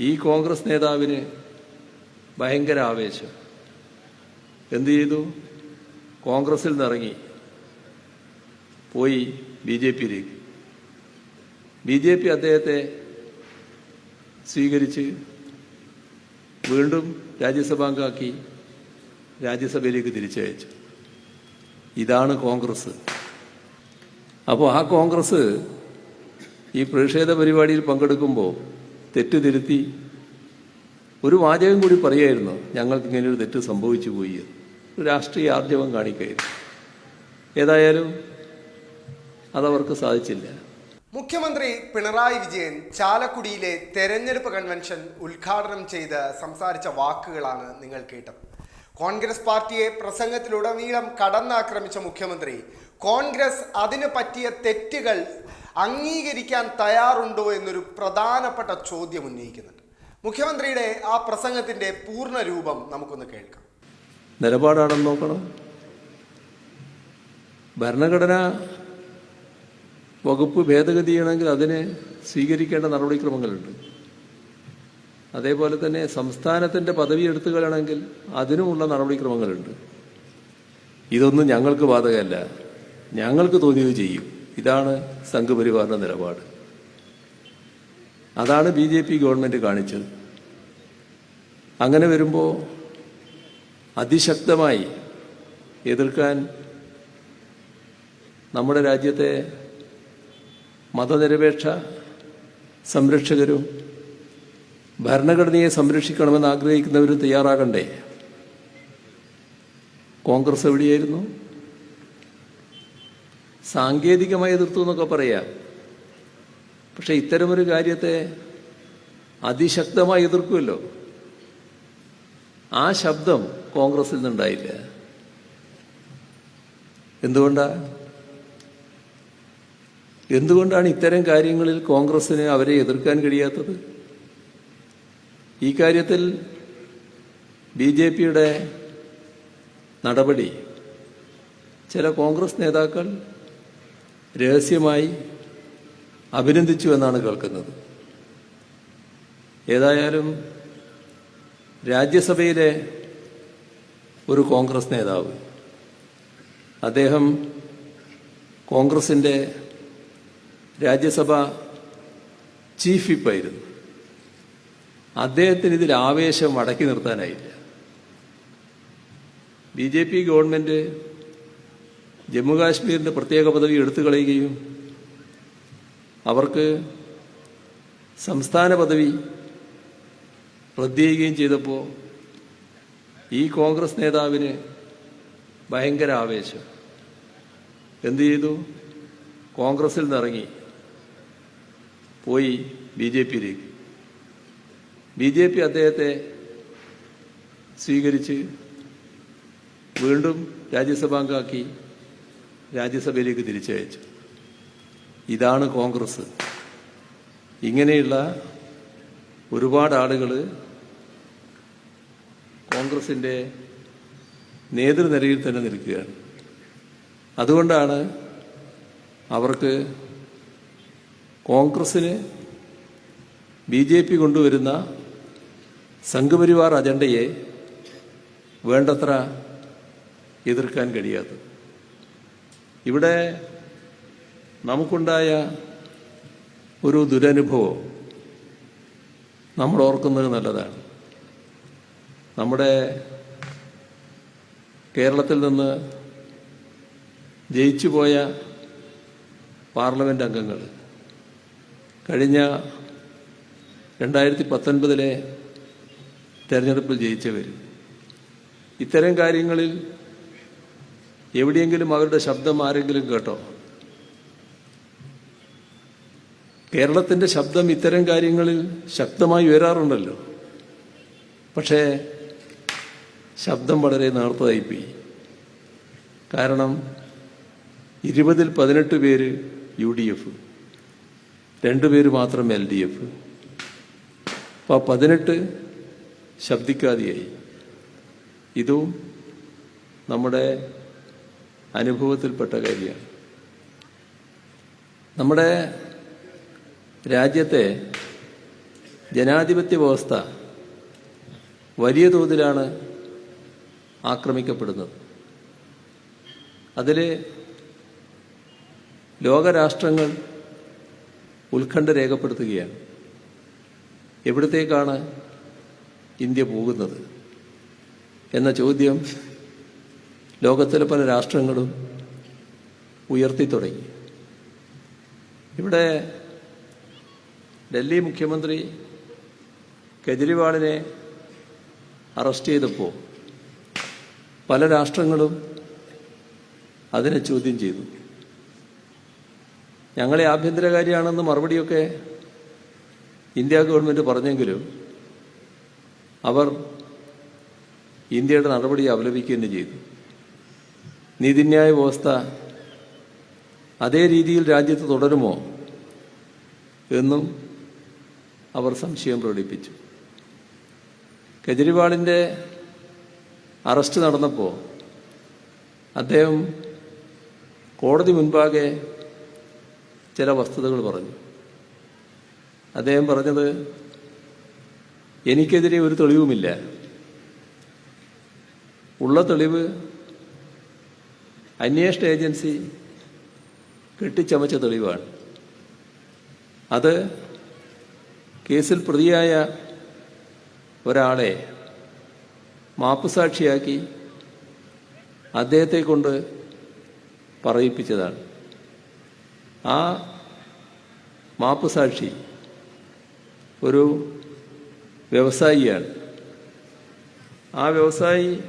ഈ കോൺഗ്രസ് നേതാവിന് ഭയങ്കര ആവേശം. എന്ത് ചെയ്തു? കോൺഗ്രസിൽ നിന്നിറങ്ങി. പോയി ബി ജെ പിയിലേക്ക്. ബി ജെ പി അദ്ദേഹത്തെ സ്വീകരിച്ച് വീണ്ടും രാജ്യസഭാംഗാക്കി രാജ്യസഭയിലേക്ക് തിരിച്ചയച്ചു. ഇതാണ് കോൺഗ്രസ്. അപ്പോൾ ആ കോൺഗ്രസ് ഈ പ്രതിഷേധ പരിപാടിയിൽ പങ്കെടുക്കുമ്പോൾ തെറ്റ് തിരുത്തി ഒരു വാചകം കൂടി പറയായിരുന്നു ഞങ്ങൾക്ക് ഇങ്ങനെ ഒരു തെറ്റ് സംഭവിച്ചു പോയി രാഷ്ട്രീയ ആർജവം കാണിക്കായിരുന്നു. ഏതായാലും അതവർക്ക് സാധിച്ചില്ല. മുഖ്യമന്ത്രി പിണറായി വിജയൻ ചാലക്കുടിയിലെ തെരഞ്ഞെടുപ്പ് കൺവെൻഷൻ ഉദ്ഘാടനം ചെയ്ത് സംസാരിച്ച വാക്കുകളാണ് നിങ്ങൾ കേട്ടത്. കോൺഗ്രസ് പാർട്ടിയെ പ്രസംഗത്തിലുടനീളം കടന്നാക്രമിച്ച മുഖ്യമന്ത്രി കോൺഗ്രസ് അതിന് പറ്റിയ തെറ്റുകൾ അംഗീകരിക്കാൻ തയ്യാറുണ്ടോ എന്നൊരു പ്രധാനപ്പെട്ട ചോദ്യം ഉന്നയിക്കുന്നുണ്ട്. മുഖ്യമന്ത്രിയുടെ ആ പ്രസംഗത്തിന്റെ പൂർണ രൂപം നമുക്കൊന്ന് കേൾക്കാം. നിലപാടാണെന്ന് നോക്കണം. ഭരണഘടന വകുപ്പ് ഭേദഗതി ചെയ്യണമെങ്കിൽ അതിന് സ്വീകരിക്കേണ്ട നടപടിക്രമങ്ങളുണ്ട്. അതേപോലെ തന്നെ സംസ്ഥാനത്തിന്റെ പദവി എടുത്തു കളയണമെങ്കിൽ അതിനുമുള്ള നടപടിക്രമങ്ങളുണ്ട്. ഇതൊന്നും ഞങ്ങൾക്ക് ബാധകമല്ല. ഞങ്ങൾക്ക് തോന്നിയത് ചെയ്യും. ഇതാണ് സംഘപരിവാറിന്റെ നിലപാട്. അതാണ് ബി ജെ പി ഗവൺമെന്റ് കാണിച്ചത്. അങ്ങനെ വരുമ്പോൾ അതിശക്തമായി എതിർക്കാൻ നമ്മുടെ രാജ്യത്തെ മതനിരപേക്ഷ സംരക്ഷകരും ഭരണഘടനയെ സംരക്ഷിക്കണമെന്ന് ആഗ്രഹിക്കുന്നവരും തയ്യാറാകണ്ടേ? കോൺഗ്രസ് എവിടെയായിരുന്നു? സാങ്കേതികമായി എതിർത്തു എന്നൊക്കെ പറയാം. പക്ഷെ ഇത്തരമൊരു കാര്യത്തെ അതിശക്തമായി എതിർക്കുമല്ലോ ആ ശബ്ദം കോൺഗ്രസിൽ നിന്നുണ്ടായില്ല. എന്തുകൊണ്ടാ? എന്തുകൊണ്ടാണ് ഇത്തരം കാര്യങ്ങളിൽ കോൺഗ്രസിന് അവരെ എതിർക്കാൻ കഴിയാത്തത്? ഈ കാര്യത്തിൽ ബി ജെ പിയുടെ നടപടി ചില കോൺഗ്രസ് നേതാക്കൾ രഹസ്യമായി അഭിനന്ദിച്ചു എന്നാണ് കേൾക്കുന്നത്. ഏതായാലും രാജ്യസഭയിലെ ഒരു കോൺഗ്രസ് നേതാവ് അദ്ദേഹം കോൺഗ്രസിന്റെ രാജ്യസഭ ചീഫ് വിപ്പായിരുന്നു അദ്ദേഹത്തിന് ഇതിൽ ആവേശം അടക്കി നിർത്താനായില്ല. ബി ജെ പി ഗവൺമെന്റ് ജമ്മുകാശ്മീരിന്റെ പ്രത്യേക പദവി എടുത്തു കളയുകയും അവർക്ക് സംസ്ഥാന പദവി റദ്ദ് ചെയ്തപ്പോൾ ഈ കോൺഗ്രസ് നേതാവിന് ഭയങ്കര ആവേശം. എന്തു ചെയ്തു? കോൺഗ്രസിൽ നിന്നിറങ്ങി. പോയി ബി ജെ പിയിലേക്ക് ബി ജെ പി അദ്ദേഹത്തെ സ്വീകരിച്ച് വീണ്ടും രാജ്യസഭാംഗമാക്കി. രാജ്യസഭയിലേക്ക് തിരിച്ചയച്ചു. ഇതാണ് കോൺഗ്രസ്. ഇങ്ങനെയുള്ള ഒരുപാട് ആളുകൾ കോൺഗ്രസിന്റെ നേതൃനിരയിൽ തന്നെ നിൽക്കുകയാണ്. അതുകൊണ്ടാണ് അവർക്ക് കോൺഗ്രസിന് ബി ജെ പി കൊണ്ടുവരുന്ന സംഘപരിവാർ അജണ്ടയെ വേണ്ടത്ര എതിർക്കാൻ കഴിയാത്തത്. ഇവിടെ നമുക്കുണ്ടായ ഒരു ദുരനുഭവം നമ്മൾ ഓർക്കുന്നത് നല്ലതാണ്. നമ്മുടെ കേരളത്തിൽ നിന്ന് ജയിച്ചു പോയ പാർലമെന്റ് അംഗങ്ങൾ കഴിഞ്ഞ രണ്ടായിരത്തി പത്തൊൻപതിലെ തെരഞ്ഞെടുപ്പിൽ ജയിച്ചവർ ഇത്തരം കാര്യങ്ങളിൽ എവിടെയെങ്കിലും അവരുടെ ശബ്ദം ആരെങ്കിലും കേട്ടോ? കേരളത്തിന്റെ ശബ്ദം ഇത്തരം കാര്യങ്ങളിൽ ശക്തമായി ഉയരാറുണ്ടല്ലോ പക്ഷേ ശബ്ദം വളരെ നേർത്തതായിപ്പോയി. കാരണം ഇരുപതിൽ പതിനെട്ട് പേര് യു ഡി എഫ് രണ്ടുപേര് മാത്രം എൽ ഡി എഫ് അപ്പോൾ പതിനെട്ട് ശബ്ദിക്കാതെയായി. ഇതും നമ്മുടെ അനുഭവത്തിൽപ്പെട്ട കാര്യമാണ്. നമ്മുടെ രാജ്യത്തെ ജനാധിപത്യ വ്യവസ്ഥ വലിയ തോതിലാണ് ആക്രമിക്കപ്പെടുന്നത്. അതിൽ ലോകരാഷ്ട്രങ്ങൾ ഉത്കണ്ഠ രേഖപ്പെടുത്തുകയാണ്. എവിടത്തേക്കാണ് ഇന്ത്യ പോകുന്നത്? എന്ന ചോദ്യം ലോകത്തിലെ പല രാഷ്ട്രങ്ങളും ഉയർത്തി തുടങ്ങി. ഇവിടെ ഡൽഹി മുഖ്യമന്ത്രി കെജ്രിവാളിനെ അറസ്റ്റ് ചെയ്തപ്പോൾ പല രാഷ്ട്രങ്ങളും അതിനെ ചോദ്യം ചെയ്തു. ഞങ്ങളെ ആഭ്യന്തരകാരിയാണെന്ന് മറുപടിയൊക്കെ ഇന്ത്യ ഗവൺമെന്റ് പറഞ്ഞെങ്കിലും അവർ ഇന്ത്യയുടെ നടപടി അപലപിക്കുകയും ചെയ്തു. നീതിന്യായ വ്യവസ്ഥ അതേ രീതിയിൽ രാജ്യത്ത് തുടരുമോ എന്നും അവർ സംശയം പ്രകടിപ്പിച്ചു. കെജ്രിവാളിന്റെ അറസ്റ്റ് നടന്നപ്പോൾ അദ്ദേഹം കോടതി മുൻപാകെ ചില വസ്തുതകൾ പറഞ്ഞു. അദ്ദേഹം പറഞ്ഞത് എനിക്കെതിരെ ഒരു തെളിവുമില്ല. ഉള്ള തെളിവ് അന്വേഷണ ഏജൻസി കെട്ടിച്ചമച്ച തെളിവാണ്. അത് കേസിൽ പ്രതിയായ ഒരാളെ മാപ്പുസാക്ഷിയാക്കി അദ്ദേഹത്തെ കൊണ്ട് പറയിപ്പിച്ചതാണ്. ആ മാപ്പ് സാക്ഷി ഒരു വ്യവസായിയാണ്. ആ വ്യവസായി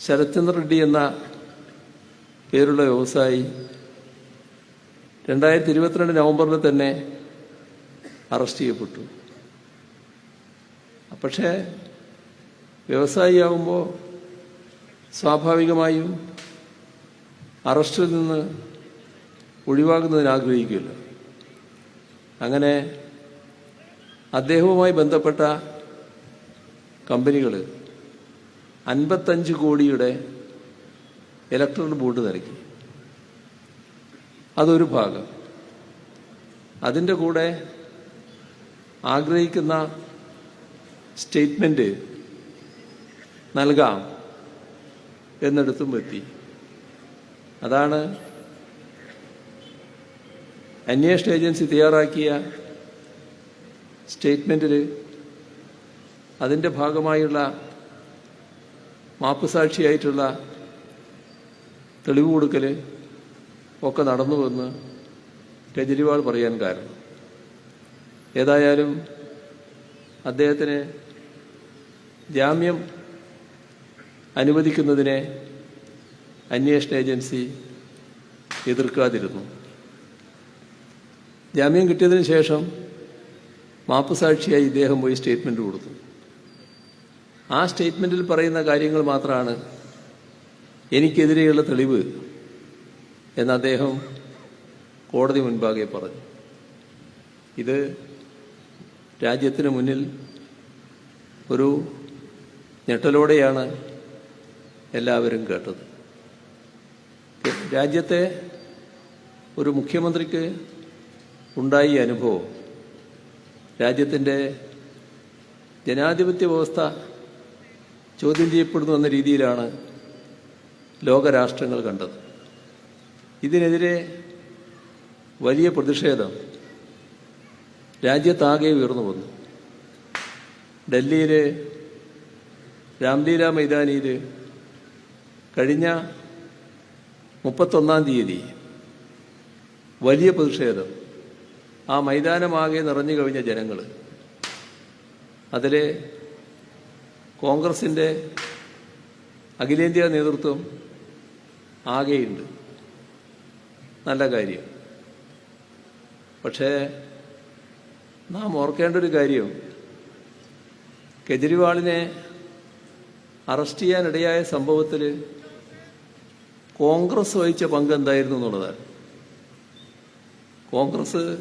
ശരത്ചന്ദ്ര റെഡ്ഡി എന്ന പേരുള്ള വ്യവസായി. രണ്ടായിരത്തി ഇരുപത്തിരണ്ട് നവംബറിൽ തന്നെ അറസ്റ്റ് ചെയ്യപ്പെട്ടു. പക്ഷേ വ്യവസായിയാകുമ്പോൾ സ്വാഭാവികമായും അറസ്റ്റിൽ നിന്ന് ഒഴിവാകുന്നതിന് ആഗ്രഹിക്കുമല്ലോ അങ്ങനെ അദ്ദേഹവുമായി ബന്ധപ്പെട്ട കമ്പനികൾ അൻപത്തഞ്ച് കോടിയുടെ ഇലക്ട്രൽ ബോർഡ് നൽകി അതൊരു ഭാഗം. അതിന്റെ കൂടെ ആഗ്രഹിക്കുന്ന സ്റ്റേറ്റ്മെന്റ് നൽകാം എന്നിടത്തും എത്തി. അതാണ് അന്വേഷണ ഏജൻസി തയ്യാറാക്കിയ സ്റ്റേറ്റ്മെന്റിൽ അതിന്റെ ഭാഗമായുള്ള മാപ്പ് മാപ്പുസാക്ഷിയായിട്ടുള്ള തെളിവ് കൊടുക്കൽ ഒക്കെ നടന്നുവെന്ന് കെജ്രിവാൾ പറയാൻ കാരണം. ഏതായാലും അദ്ദേഹത്തിന് ജാമ്യം അനുവദിക്കുന്നതിനെ അന്വേഷണ ഏജൻസി എതിർക്കാതിരുന്നു. ജാമ്യം കിട്ടിയതിന് ശേഷം മാപ്പുസാക്ഷിയായി ഇദ്ദേഹം പോയി സ്റ്റേറ്റ്മെന്റ് കൊടുത്തു. ആ സ്റ്റേറ്റ്മെന്റിൽ പറയുന്ന കാര്യങ്ങൾ മാത്രമാണ് എനിക്കെതിരെയുള്ള തെളിവ് എന്ന് അദ്ദേഹം കോടതി മുൻപാകെ പറഞ്ഞു. ഇത് രാജ്യത്തിന് മുന്നിൽ ഒരു ഞെട്ടലോടെയാണ് എല്ലാവരും കേട്ടത്. രാജ്യത്തെ ഒരു മുഖ്യമന്ത്രിക്ക് ഉണ്ടായി അനുഭവം രാജ്യത്തിന്റെ ജനാധിപത്യ വ്യവസ്ഥ ചോദ്യം ചെയ്യപ്പെടുന്നു എന്ന രീതിയിലാണ് ലോകരാഷ്ട്രങ്ങൾ കണ്ടത്. ഇതിനെതിരെ വലിയ പ്രതിഷേധം. രാജ്യത്താകെ ഉയർന്നു വന്നു. ഡൽഹിയിൽ രാംലീല മൈതാനിയിൽ കഴിഞ്ഞ മുപ്പത്തൊന്നാം തീയതി വലിയ പ്രതിഷേധം. ആ മൈതാനമാകെ നിറഞ്ഞു കഴിഞ്ഞ ജനങ്ങൾ അതിലെ കോൺഗ്രസിന്റെ അഖിലേന്ത്യാ നേതൃത്വം ആകെയുണ്ട്. നല്ല കാര്യം. പക്ഷേ നാം ഓർക്കേണ്ട ഒരു കാര്യം. കെജ്രിവാളിനെ അറസ്റ്റ് ചെയ്യാനിടയായ സംഭവത്തിൽ കോൺഗ്രസ് വഹിച്ച പങ്ക് എന്തായിരുന്നു എന്നുള്ളതാണ്. കോൺഗ്രസ്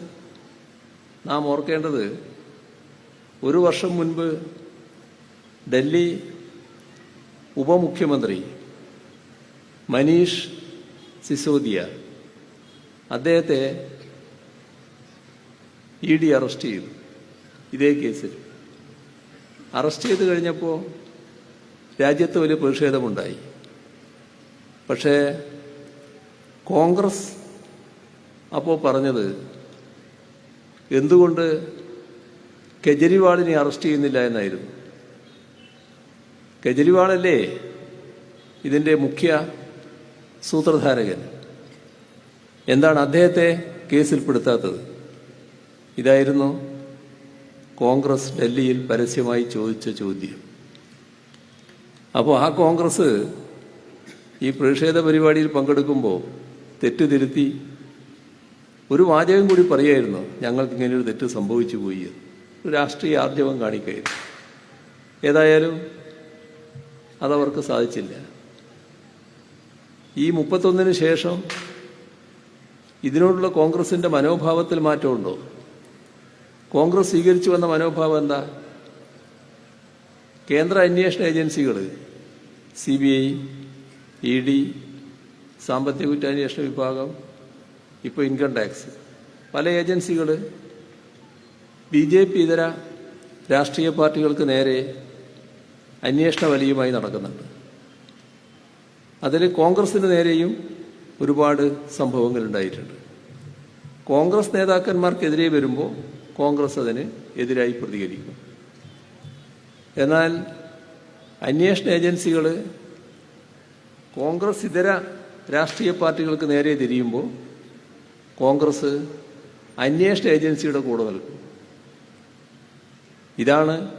നാം ഓർക്കേണ്ടത് ഒരു വർഷം മുൻപ് ഡൽഹി ഉപമുഖ്യമന്ത്രി മനീഷ് സിസോദിയ. അദ്ദേഹത്തെ ഇ ഡി അറസ്റ്റ് ചെയ്തു. ഇതേ കേസിൽ. അറസ്റ്റ് ചെയ്ത് കഴിഞ്ഞപ്പോൾ രാജ്യത്ത് വലിയ പ്രതിഷേധമുണ്ടായി. പക്ഷേ കോൺഗ്രസ് അപ്പോൾ പറഞ്ഞത് എന്തുകൊണ്ട് കെജ്രിവാളിനെ അറസ്റ്റ് ചെയ്യുന്നില്ല എന്നായിരുന്നു. കെജ്രിവാളല്ലേ ഇതിന്റെ മുഖ്യ സൂത്രധാരകൻ. എന്താണ് അദ്ദേഹത്തെ കേസിൽപ്പെടുത്താത്തത്? ഇതായിരുന്നു കോൺഗ്രസ് ഡൽഹിയിൽ പരസ്യമായി ചോദിച്ച ചോദ്യം. അപ്പോൾ ആ കോൺഗ്രസ് ഈ പ്രതിഷേധ പരിപാടിയിൽ പങ്കെടുക്കുമ്പോൾ തെറ്റുതിരുത്തി ഒരു വാചകം കൂടി പറയായിരുന്നു ഞങ്ങൾക്ക് ഇങ്ങനെ ഒരു തെറ്റ് സംഭവിച്ചു പോയി രാഷ്ട്രീയ ആർജവം കാണിക്കായിരുന്നു. ഏതായാലും അതവർക്ക് സാധിച്ചില്ല. ഈ മുപ്പത്തൊന്നിന് ശേഷം ഇതിനോടുള്ള കോൺഗ്രസിന്റെ മനോഭാവത്തിൽ മാറ്റമുണ്ടോ? കോൺഗ്രസ് സ്വീകരിച്ചു വന്ന മനോഭാവം എന്താ? കേന്ദ്ര അന്വേഷണ ഏജൻസികൾ C B I E D സാമ്പത്തിക കുറ്റാന്വേഷണ വിഭാഗം ഇപ്പോൾ ഇൻകം ടാക്സ്. പല ഏജൻസികൾ ബി ജെ പി ഇതര രാഷ്ട്രീയ പാർട്ടികൾക്ക് നേരെ അന്വേഷണ വലിയുമായി നടക്കുന്നുണ്ട്. അതിൽ കോൺഗ്രസിന് നേരെയും ഒരുപാട് സംഭവങ്ങൾ ഉണ്ടായിട്ടുണ്ട്. കോൺഗ്രസ് നേതാക്കന്മാർക്കെതിരെ വരുമ്പോൾ കോൺഗ്രസ് അതിന് എതിരായി പ്രതികരിക്കും. എന്നാൽ അന്വേഷണ ഏജൻസികൾ കോൺഗ്രസ് ഇതര രാഷ്ട്രീയ പാർട്ടികൾക്ക് നേരെ തിരിയുമ്പോൾ കോൺഗ്രസ് അന്വേഷണ ഏജൻസിയുടെ കൂടെ നിൽക്കും. ഇതാണ്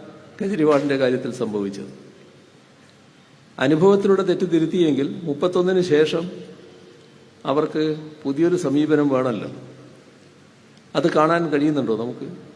കെജ്രിവാളിന്റെ കാര്യത്തിൽ സംഭവിച്ചത്. അനുഭവത്തിലൂടെ തെറ്റ് തിരുത്തിയെങ്കിൽ മുപ്പത്തൊന്നിന് ശേഷം അവർക്ക് പുതിയൊരു സമീപനം വേണമല്ലോ. അത് കാണാൻ കഴിയുന്നുണ്ടോ നമുക്ക്?